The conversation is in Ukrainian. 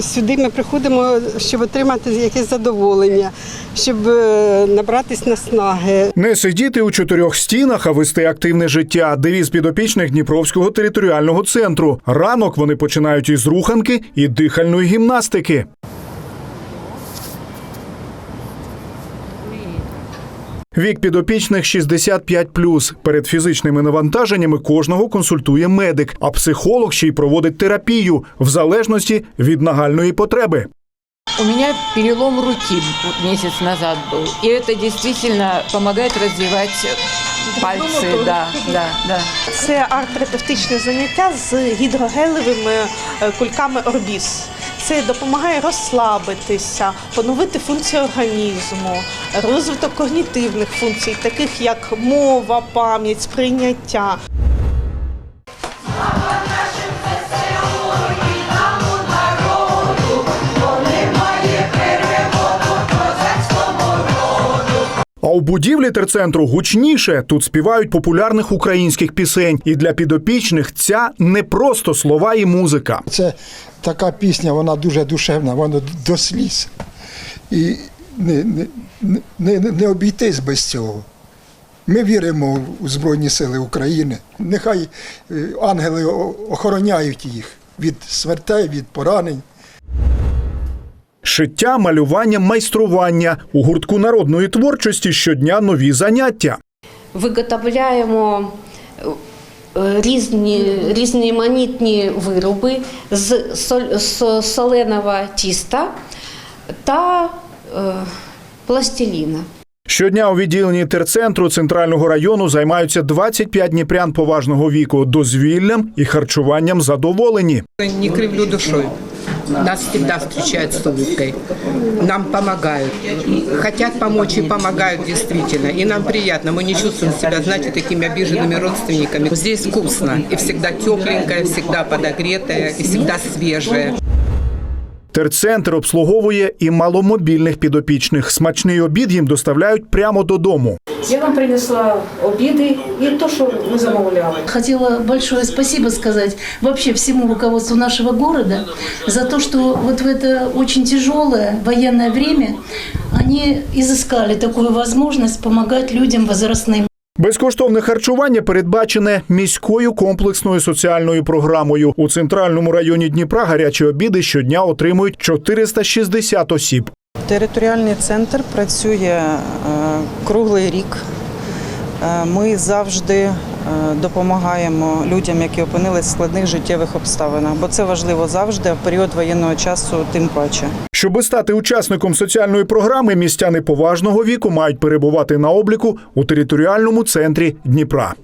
Сюди ми приходимо, щоб отримати якесь задоволення, щоб е, набратись наснаги. Не сидіти у чотирьох стінах, а вести активне життя. Девіз підопічних Дніпровського територіального центру. Ранок вони починають із руханки і дихальної гімнастики. Вік підопічних 65+. Перед фізичними навантаженнями кожного консультує медик, а психолог ще й проводить терапію в залежності від нагальної потреби. У меня перелом руки вот месяц назад был. И это действительно помогает развивать пальцы. Да, да, да. Це арт-терапевтичне заняття з гідрогелевими е, кульками Орбіс. Це допомагає розслабитися, поновити функції організму, розвиток когнітивних функцій, таких як мова, пам'ять, сприйняття. Будівлі терцентру гучніше. Тут співають популярних українських пісень. І для підопічних ця не просто слова і музика. Це така пісня, вона дуже душевна, вона до сліз. І не, не, не, не обійтись без цього. Ми віримо у Збройні Сили України. Нехай е, ангели охороняють їх від смертей, від поранень. Шиття, малювання, майстрування у гуртку народної творчості щодня нові заняття. виготовляємо е, різні, різноманітні вироби з соленого тіста та е, пластиліна. Щодня у відділенні терцентру центрального району займаються 25 дніпрян поважного віку дозвіллям і харчуванням задоволені. Не кривлю душой. Нас всегда встречают с улыбкой. Нам помогают. Хотят помочь и помогают действительно. И нам приятно. Мы не чувствуем себя, знаете, такими обиженными родственниками. Здесь вкусно. И всегда тепленькое, всегда подогретое, и всегда свежее. Терцентр обслуговує і маломобільних підопічних. Смачний обід їм доставляють прямо додому. Я вам принесла обіди і то, що ви замовляли. Хотела большое спасибо сказать вообще всему руководству нашего города за то, что вот в это очень тяжелое военное время они изыскали такую возможность помогать людям возрастным. Безкоштовне харчування передбачене міською комплексною соціальною програмою. У центральному районі Дніпра гарячі обіди щодня отримують 460 осіб. Територіальний центр працює е, круглий рік. Е, Ми завжди е, допомагаємо людям, які опинились в складних життєвих обставинах, бо це важливо завжди, в період воєнного часу тим паче. Щоби стати учасником соціальної програми, містяни поважного віку мають перебувати на обліку у територіальному центрі Дніпра.